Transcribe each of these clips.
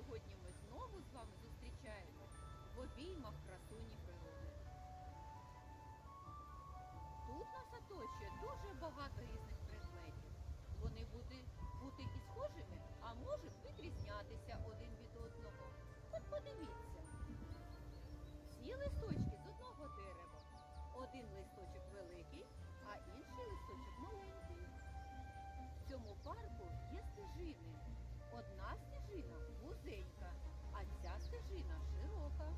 сьогодні ми знову з вами зустрічаємо в обіймах красуні природи. Тут нас оточує дуже багато різних предметів. Вони будуть бути і схожими, а можуть відрізнятися один від одного. От подивіться. Всі листочки з одного дерева. Один листочок великий, а інший листочок маленький. В цьому парку є стежини. Одна стежина вузенька, а ця стежина широка.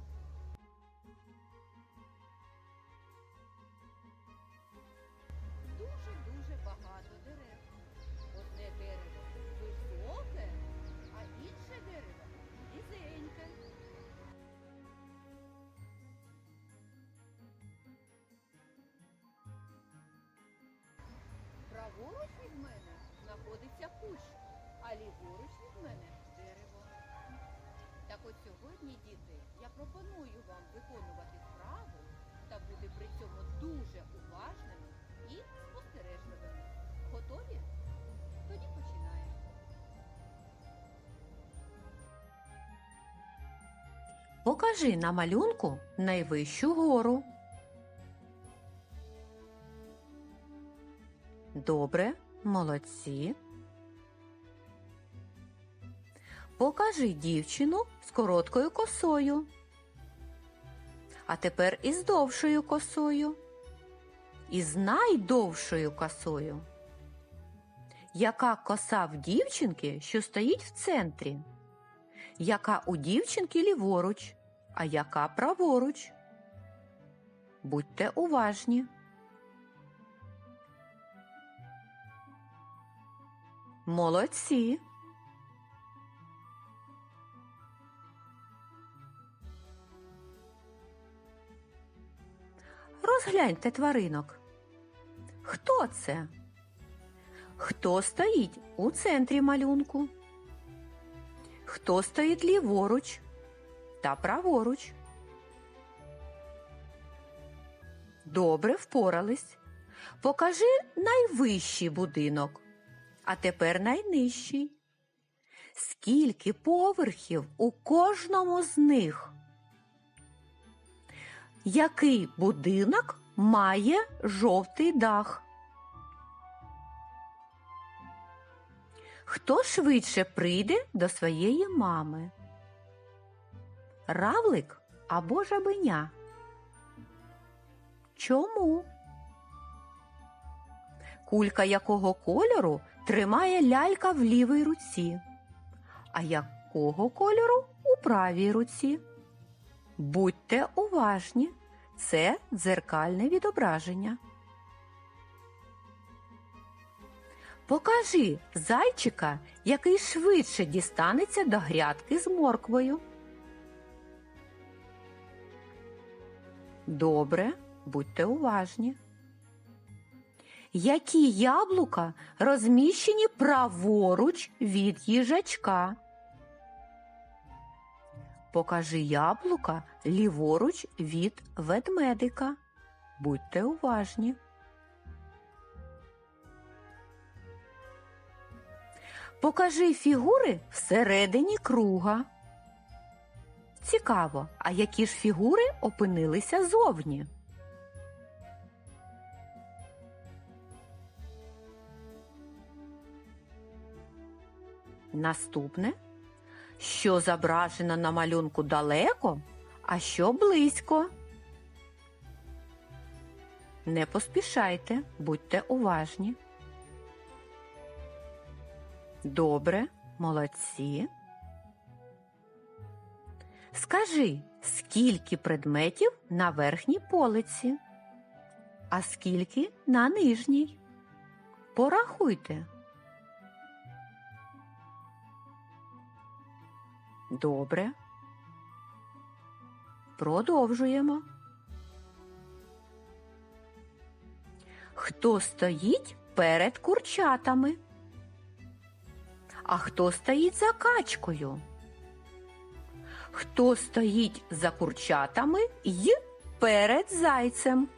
Дуже-дуже багато дерев. Одне дерево високе, а інше дерево низеньке. Праворуч від мене знаходиться кущ, от сьогодні, діти, я пропоную вам виконувати справу та бути при цьому дуже уважними і спостережливими. Готові? Тоді починаємо. Покажи на малюнку найвищу гору. Добре, молодці. Покажи дівчину з короткою косою. А тепер із довшою косою. І з найдовшою косою. Яка коса в дівчинки, що стоїть в центрі? Яка у дівчинки ліворуч, а яка праворуч? Будьте уважні. Молодці. Розгляньте тваринок. Хто це? Хто стоїть у центрі малюнку? Хто стоїть ліворуч та праворуч? Добре впорались. Покажи найвищий будинок, а тепер найнижчий. Скільки поверхів у кожному з них? Який будинок має жовтий дах? Хто швидше прийде до своєї мами? Равлик або жабеня? Чому? Кулька якого кольору тримає лялька в лівій руці, а якого кольору у правій руці? Будьте уважні, це дзеркальне відображення. Покажи зайчика, який швидше дістанеться до грядки з морквою. Добре, будьте уважні. Які яблука розміщені праворуч від їжачка? Покажи яблука ліворуч від ведмедика. Будьте уважні. Покажи фігури всередині круга. Цікаво, а які ж фігури опинилися зовні? Наступне, що зображено на малюнку далеко, а що близько. Не поспішайте, будьте уважні. Добре, молодці. Скажи, скільки предметів на верхній полиці, а скільки на нижній? Порахуйте. Добре. Продовжуємо. Хто стоїть перед курчатами? А хто стоїть за качкою? Хто стоїть за курчатами й перед зайцем?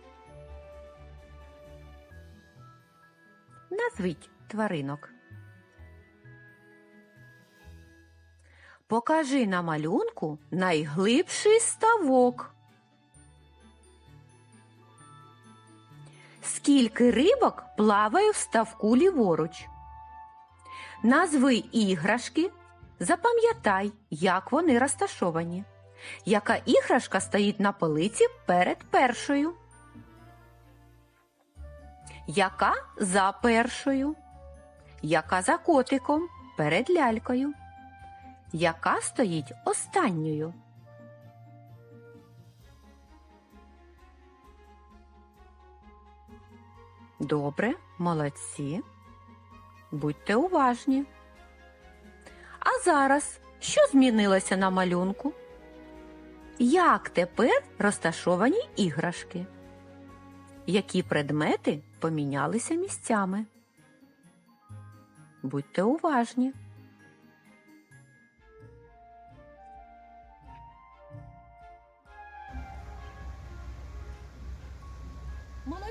Назвіть тваринок. Покажи на малюнку найглибший ставок. Скільки рибок плаває в ставку ліворуч? Назви іграшки. Запам'ятай, як вони розташовані. Яка іграшка стоїть на полиці перед першою? Яка за першою? Яка за котиком перед лялькою? Яка стоїть останньою? Добре, молодці. Будьте уважні. А зараз що змінилося на малюнку? Як тепер розташовані іграшки? Які предмети помінялися місцями? Будьте уважні.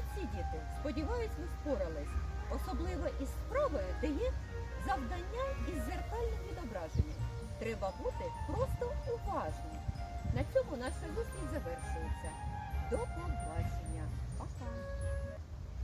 Молодці діти! Сподіваюсь, ви впорались. Особливо із справою, де є завдання із зеркальним відображенням. Треба бути просто уважним. На цьому наша зустріч завершується. До побачення. Пока!